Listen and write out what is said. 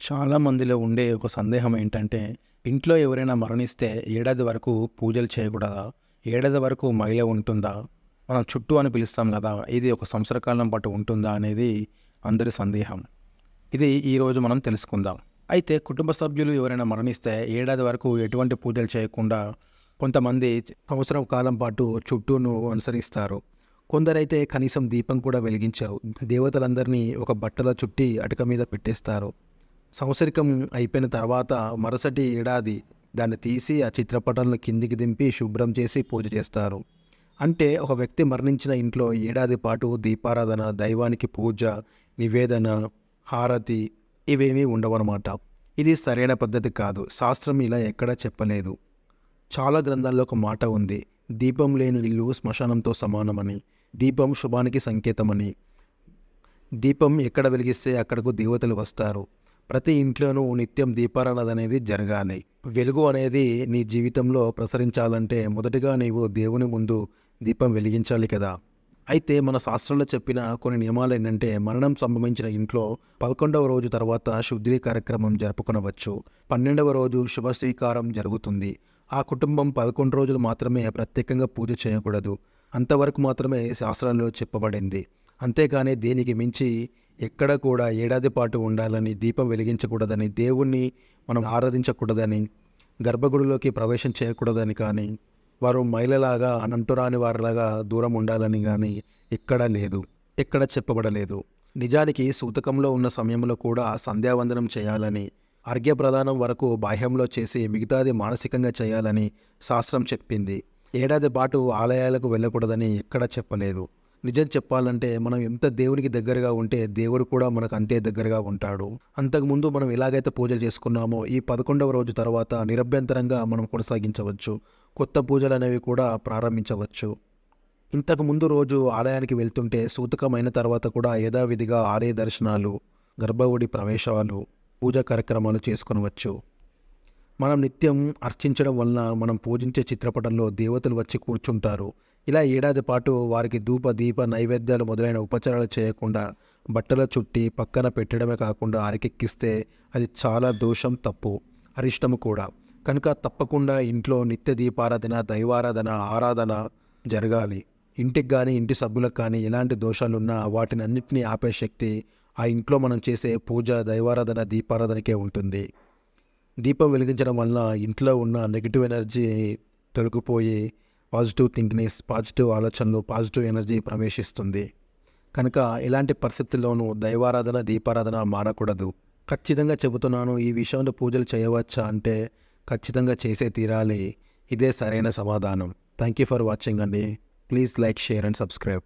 చాలా మందిలో ఉండే ఒక సందేహం ఏంటంటే ఇంట్లో ఎవరైనా మరణిస్తే ఏడాది వరకు పూజలు చేయకూడదా? ఏడాది వరకు మహిళ ఉంటుందా? మనం చుట్టూ అని పిలుస్తాం కదా ఇది ఒక సంవత్సర కాలం పాటు ఉంటుందా అనేది అందరి సందేహం. ఇది ఈరోజు మనం తెలుసుకుందాం. అయితే కుటుంబ సభ్యులు ఎవరైనా మరణిస్తే ఏడాది వరకు ఎటువంటి పూజలు చేయకుండా కొంతమంది సంవత్సరం కాలం పాటు చుట్టూను అనుసరిస్తారు. కొందరైతే కనీసం దీపం కూడా వెలిగించారు. దేవతలందరినీ ఒక బట్టల చుట్టి అటుక మీద పెట్టేస్తారు. సంవత్సరికం అయిపోయిన తర్వాత మరుసటి ఏడాది దాన్ని తీసి ఆ చిత్రపటాలను కిందికి దింపి శుభ్రం చేసి పూజ చేస్తారు. అంటే ఒక వ్యక్తి మరణించిన ఇంట్లో ఏడాది పాటు దీపారాధన దైవానికి పూజ నివేదన హారతి ఇవేమీ ఉండవన్నమాట. ఇది సరైన పద్ధతి కాదు. శాస్త్రం ఇలా ఎక్కడా చెప్పలేదు. చాలా గ్రంథాల్లో ఒక మాట ఉంది. దీపం లేని ఇల్లు శ్మశానంతో సమానమని దీపం శుభానికి సంకేతమని. దీపం ఎక్కడ వెలిగిస్తే అక్కడకు దేవతలు వస్తారు. ప్రతి ఇంట్లోనూ నిత్యం దీపారాధన అనేది జరగాలి. వెలుగు అనేది నీ జీవితంలో ప్రసరించాలంటే మొదటిగా నీవు దేవుని ముందు దీపం వెలిగించాలి కదా. అయితే మన శాస్త్రంలో చెప్పిన కొన్ని నియమాలు ఏంటంటే మరణం సంభవించిన ఇంట్లో పదకొండవ రోజు తర్వాత శుద్ధి కార్యక్రమం జరుపుకొనవచ్చు. పన్నెండవ రోజు శుభ స్వీకారం జరుగుతుంది. ఆ కుటుంబం పదకొండు రోజులు మాత్రమే ప్రత్యేకంగా పూజ చేయకూడదు. అంతవరకు మాత్రమే శాస్త్రాల్లో చెప్పబడింది. అంతేకాని దేనికి మించి ఎక్కడ కూడా ఏడాది పాటు ఉండాలని దీపం వెలిగించకూడదని దేవుణ్ణి మనం ఆరాధించకూడదని గర్భగుడిలోకి ప్రవేశం చేయకూడదని కానీ వారు మహిళలాగా అనంటురాని వారిలాగా దూరం ఉండాలని కానీ ఎక్కడా లేదు ఎక్కడ చెప్పబడలేదు. నిజానికి సూతకంలో ఉన్న సమయంలో కూడా సంధ్యావందనం చేయాలని అర్ఘ్య ప్రదానం వరకు బాహ్యంలో చేసి మిగతాది మానసికంగా చేయాలని శాస్త్రం చెప్పింది. ఏడాది పాటు ఆలయాలకు వెళ్ళకూడదని ఎక్కడా చెప్పలేదు. నిజం చెప్పాలంటే మనం ఎంత దేవునికి దగ్గరగా ఉంటే దేవుడు కూడా మనకు అంతే దగ్గరగా ఉంటాడు. అంతకుముందు మనం ఎలాగైతే పూజలు చేసుకున్నామో ఈ పదకొండవ రోజు తర్వాత నిరభ్యంతరంగా మనం కొనసాగించవచ్చు. కొత్త పూజలు అనేవి కూడా ప్రారంభించవచ్చు. ఇంతకు ముందు రోజు ఆలయానికి వెళ్తుంటే సూతకమైన తర్వాత కూడా యథావిధిగా ఆలయ దర్శనాలు గర్భగుడి ప్రవేశాలు పూజా కార్యక్రమాలు చేసుకొనవచ్చు. మనం నిత్యం అర్చించడం వలన మనం పూజించే చిత్రపటంలో దేవతలు వచ్చి కూర్చుంటారు. ఇలా ఏడాది పాటు వారికి ధూప దీప నైవేద్యాలు మొదలైన ఉపచారాలు చేయకుండా బట్టల చుట్టి పక్కన పెట్టడమే కాకుండా అరకెక్కిస్తే అది చాలా దోషం తప్పు అరిష్టము కూడా. కనుక తప్పకుండా ఇంట్లో నిత్య దీపారాధన దైవారాధన ఆరాధన జరగాలి. ఇంటికి కానీ ఇంటి సభ్యులకు కానీ ఎలాంటి దోషాలున్నా వాటిని అన్నింటినీ ఆపే శక్తి ఆ ఇంట్లో మనం చేసే పూజ దైవారాధన దీపారాధనకే ఉంటుంది. దీపం వెలిగించడం వలన ఇంట్లో ఉన్న నెగిటివ్ ఎనర్జీ తొలగిపోయి పాజిటివ్ థింక్నెస్ పాజిటివ్ ఆలోచనలు పాజిటివ్ ఎనర్జీ ప్రవేశిస్తుంది. కనుక ఎలాంటి పరిస్థితుల్లోనూ దైవారాధన దీపారాధన మారకూడదు. ఖచ్చితంగా చెబుతున్నాను ఈ విషయంలో పూజలు చేయవచ్చా అంటే ఖచ్చితంగా చేసే తీరాలి. ఇదే సరైన సమాధానం. థ్యాంక్ యూ ఫర్ వాచింగ్ అండి. Please like share and subscribe.